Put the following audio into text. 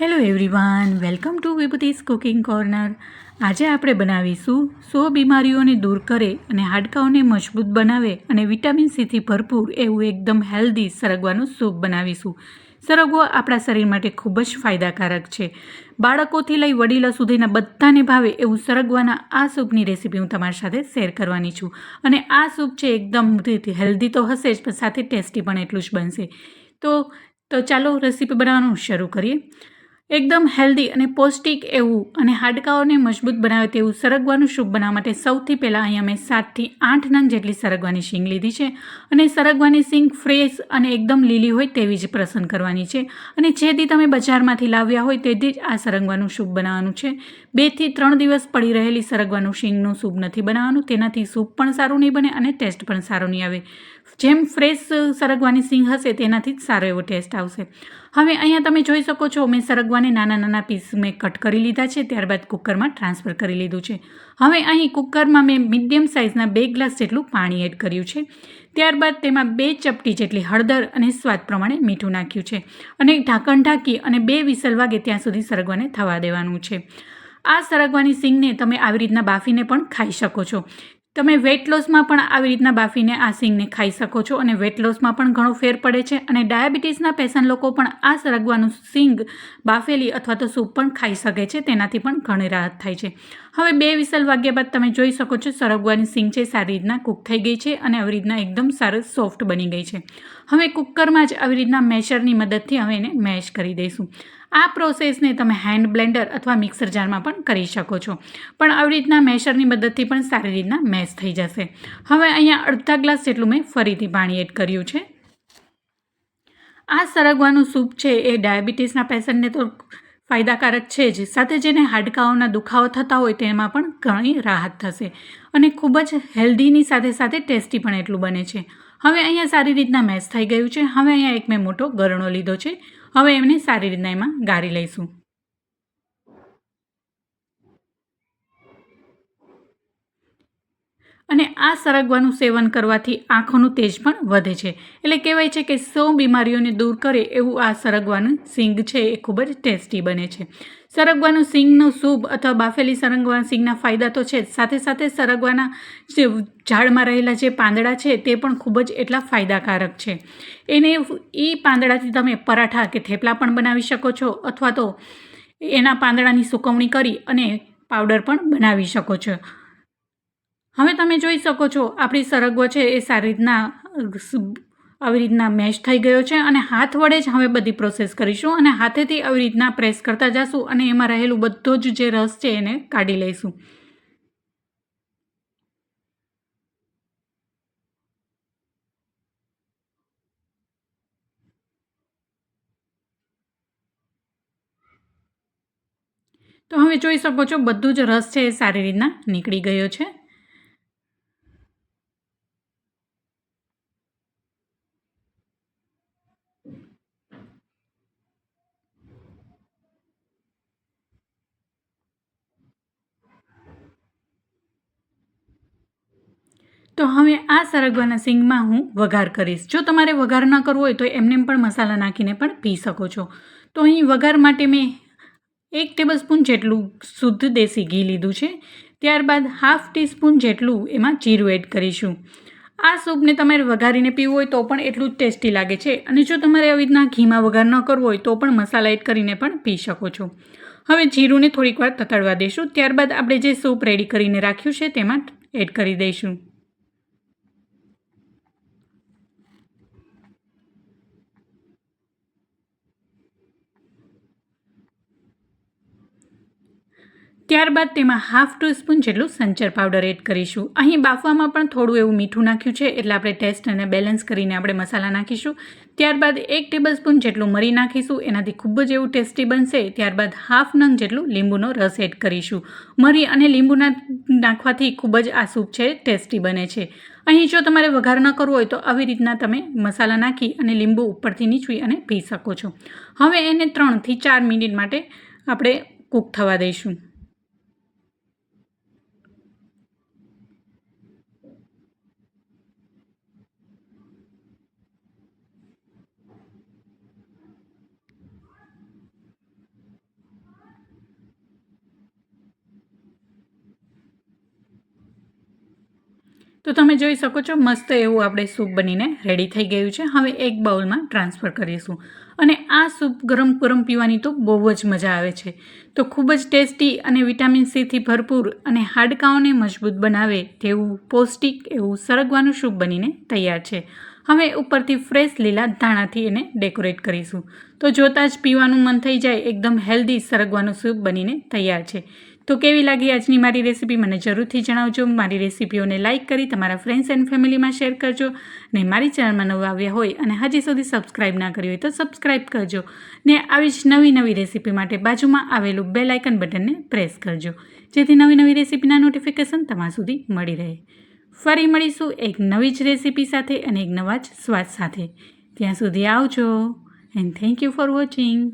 Hello everyone welcome to Vibhuti's cooking corner આજે આપણે બનાવીશું સો બીમારીઓને દૂર કરે અને હાડકાઓને મજબૂત બનાવે અને વિટામિન સીથી ભરપૂર એવું એકદમ હેલ્ધી સરગવાનું સૂપ બનાવીશું. સરગવો આપણા શરીર માટે ખૂબ જ ફાયદાકારક છે. બાળકોથી લઈ વડીલો સુધીના બધાને ભાવે એવું સરગવાના આ સૂપની રેસીપી હું તમારી સાથે શેર કરવાની છું. અને આ સૂપ છે એકદમ હેલ્ધી તો હશે જ, પણ સાથે ટેસ્ટી પણ એટલું જ બનશે. તો તો ચાલો રેસીપી બનાવવાનું શરૂ કરીએ. એકદમ હેલ્ધી અને પૌષ્ટિક એવું અને હાડકાઓને મજબૂત બનાવે તેવું સરગવાનું સૂપ બનાવવા માટે સૌથી પહેલાં અહીંયા મેં સાતથી આઠ નંગ જેટલી સરગવાની શીંગ લીધી છે અને સરગવાની શીંગ ફ્રેશ અને એકદમ લીલી હોય તેવી જ પસંદ કરવાની છે અને જેથી તમે બજારમાંથી લાવ્યા હોય તેથી જ આ સરગવાનું સૂપ બનાવવાનું છે. બેથી ત્રણ દિવસ પડી રહેલી સરગવાનું શીંગનું સૂપ નથી બનાવવાનું, તેનાથી સૂપ પણ સારું નહીં બને અને ટેસ્ટ પણ સારો નહીં આવે. જેમ ફ્રેશ સરગવાની સિંગ હશે, તેનાથી જ સારો એવો ટેસ્ટ આવશે. હવે અહીંયા તમે જોઈ શકો છો, મેં સરગવાને નાના નાના પીસ મેં કટ કરી લીધા છે, ત્યારબાદ કુકરમાં ટ્રાન્સફર કરી લીધું છે. હવે અહીં કુકરમાં મેં મીડિયમ સાઇઝના બે ગ્લાસ જેટલું પાણી એડ કર્યું છે. ત્યારબાદ તેમાં બે ચપટી જેટલી હળદર અને સ્વાદ પ્રમાણે મીઠું નાખ્યું છે અને ઢાંકણ ઢાંકી અને બે વિસલ વાગે ત્યાં સુધી સરગવાને થવા દેવાનું છે. આ સરગવાની સિંગને તમે આવી રીતના બાફીને પણ ખાઈ શકો છો. તમે વેટ લોસમાં પણ આવી રીતના બાફીને આ સિંગને ખાઈ શકો છો અને વેટ લોસમાં પણ ઘણો ફેર પડે છે અને ડાયાબિટીસના પેશન્ટ લોકો પણ આ સરગવાનું સિંગ બાફેલી અથવા તો સૂપ પણ ખાઈ શકે છે, તેનાથી પણ ઘણી રાહત થાય છે. હવે બે વિસલ વાગ્યા બાદ તમે જોઈ શકો છો સરગવાની સિંગ છે, સારી રીતના કૂક થઈ ગઈ છે અને આવી રીતના એકદમ સરસ સોફ્ટ બની ગઈ છે. હવે કુકરમાં જ આવી રીતના મેશરની મદદથી હવે એને મેશ કરી દઈશું. આ પ્રોસેસને તમે હેન્ડ બ્લેન્ડર અથવા મિક્સર જારમાં પણ કરી શકો છો. પણ આવી રીતના મેશરની મદદથી પણ સારી રીતના મેશ થઈ જશે. હવે અહીંયા અડધા ગ્લાસ જેટલું મેં ફરીથી પાણી એડ કર્યું છે. આ સરગવાનું સૂપ છે એ ડાયાબિટીસના પેશન્ટને તો ફાયદાકારક છે જ. સાથે જેને હાડકાઓના દુખાવો થતા હોય તેમાં પણ ઘણી રાહત થશે. અને ખૂબ જ હેલ્ધીની સાથે સાથે ટેસ્ટી પણ એટલું બને છે. હવે અહીંયા સારી રીતના મેચ થઈ ગયું છે. હવે અહીંયા એક મેં મોટો ગરણો લીધો છે. હવે એમને સારી રીતના એમાં ગાળી લઈશું. અને આ સરગવાનું સેવન કરવાથી આંખોનું તેજ પણ વધે છે. એટલે કહેવાય છે કે સૌ બીમારીઓને દૂર કરે એવું આ સરગવાનું સિંગ છે, એ ખૂબ જ ટેસ્ટી બને છે. સરગવાનું સિંગનું સૂપ અથવા બાફેલી સરગવાના સિંગના ફાયદા તો છે સાથે સાથે સરગવાના જે ઝાડમાં રહેલા જે પાંદડા છે, તે પણ ખૂબ જ એટલા ફાયદાકારક છે. એને એ પાંદડાથી તમે પરાઠા કે થેપલા પણ બનાવી શકો છો અથવા તો એના પાંદડાની સુકવણી કરી અને પાવડર પણ બનાવી શકો છો. હવે તમે જોઈ શકો છો, આપણી સરગવો છે એ સારી રીતના, આવી રીતના મેશ થઈ ગયો છે અને હાથ વડે જ હવે બધી પ્રોસેસ કરીશું અને હાથેથી આવી રીતના પ્રેસ કરતા જશું અને એમાં રહેલું બધો જ જે રસ છે એને કાઢી લઈશું. તો હવે જોઈ શકો છો, બધું જ રસ છે એ સારી રીતના નીકળી ગયો છે. તો હવે આ સરગવાના સિંગમાં હું વઘાર કરીશ. જો તમારે વઘાર ન કરવો હોય તો એમને પણ મસાલા નાખીને પણ પી શકો છો. તો અહીં વઘાર માટે મેં એક ટેબલસ્પૂન જેટલું શુદ્ધ દેશી ઘી લીધું છે. ત્યારબાદ હાફ ટીસ્પૂન જેટલું એમાં જીરું એડ કરીશું. આ સૂપને તમારે વઘારીને પીવું હોય તો પણ એટલું જ ટેસ્ટી લાગે છે. અને જો તમારે આવી રીતના ઘીમાં વઘાર ન કરવો હોય તો પણ મસાલા એડ કરીને પણ પી શકો છો. હવે જીરુંને થોડીક વાર તતડવા દઈશું ત્યારબાદ આપણે જે સૂપ રેડી કરીને રાખ્યું છે તેમાં એડ કરી દઈશું. ત્યારબાદ તેમાં હાફ ટીસ્પૂન જેટલું સંચર પાવડર એડ કરીશું. અહીં બાફવામાં પણ થોડું એવું મીઠું નાખ્યું છે, એટલે આપણે ટેસ્ટ અને બેલેન્સ કરીને આપણે મસાલા નાખીશું. ત્યારબાદ એક ટેબલસ્પૂન જેટલું મરી નાખીશું, એનાથી ખૂબ જ એવું ટેસ્ટી બનશે. ત્યારબાદ હાફ નંગ જેટલું લીંબુનો રસ એડ કરીશું. મરી અને લીંબુના નાખવાથી ખૂબ જ આ સૂપ છે, ટેસ્ટી બને છે. અહીં જો તમારે વઘાર ન કરવો હોય તો આવી રીતના તમે મસાલા નાખી અને લીંબુ ઉપરથી નીચવી અને પી શકો છો. હવે એને ત્રણથી ચાર મિનિટ માટે આપણે કૂક થવા દઈશું. તો તમે જોઈ શકો છો, મસ્ત એવું આપણે સૂપ બનીને રેડી થઈ ગયું છે. હવે એક બાઉલમાં ટ્રાન્સફર કરીશું. અને આ સૂપ ગરમ ગરમ પીવાની તો બહુ જ મજા આવે છે. તો ખૂબ જ ટેસ્ટી અને વિટામિન સીથી ભરપૂર અને હાડકાંઓને મજબૂત બનાવે તેવું પૌષ્ટિક એવું સરગવાનું સૂપ બનીને તૈયાર છે. હવે ઉપરથી ફ્રેશ લીલા ધાણાથી એને ડેકોરેટ કરીશું. તો જોતાં જ પીવાનું મન થઈ જાય, એકદમ હેલ્ધી સરગવાનું સૂપ બનીને તૈયાર છે. તો કેવી લાગી આજની મારી રેસીપી મને જરૂરથી જણાવજો. મારી રેસીપીઓને લાઇક કરી તમારા ફ્રેન્ડ્સ એન્ડ ફેમિલીમાં શેર કરજો ને મારી ચેનલમાં નવા આવ્યા હોય અને હજી સુધી સબસ્ક્રાઇબ ના કરી હોય તો સબસ્ક્રાઇબ કરજો ને આવી જ નવી નવી રેસીપી માટે બાજુમાં આવેલું બેલ આઇકન બટનને પ્રેસ કરજો જેથી નવી નવી રેસીપીના નોટિફિકેશન તમારા સુધી મળી રહે. ફરી મળીશું એક નવી જ રેસીપી સાથે અને એક નવા જ સ્વાદ સાથે. ત્યાં સુધી આવજો and thank you for watching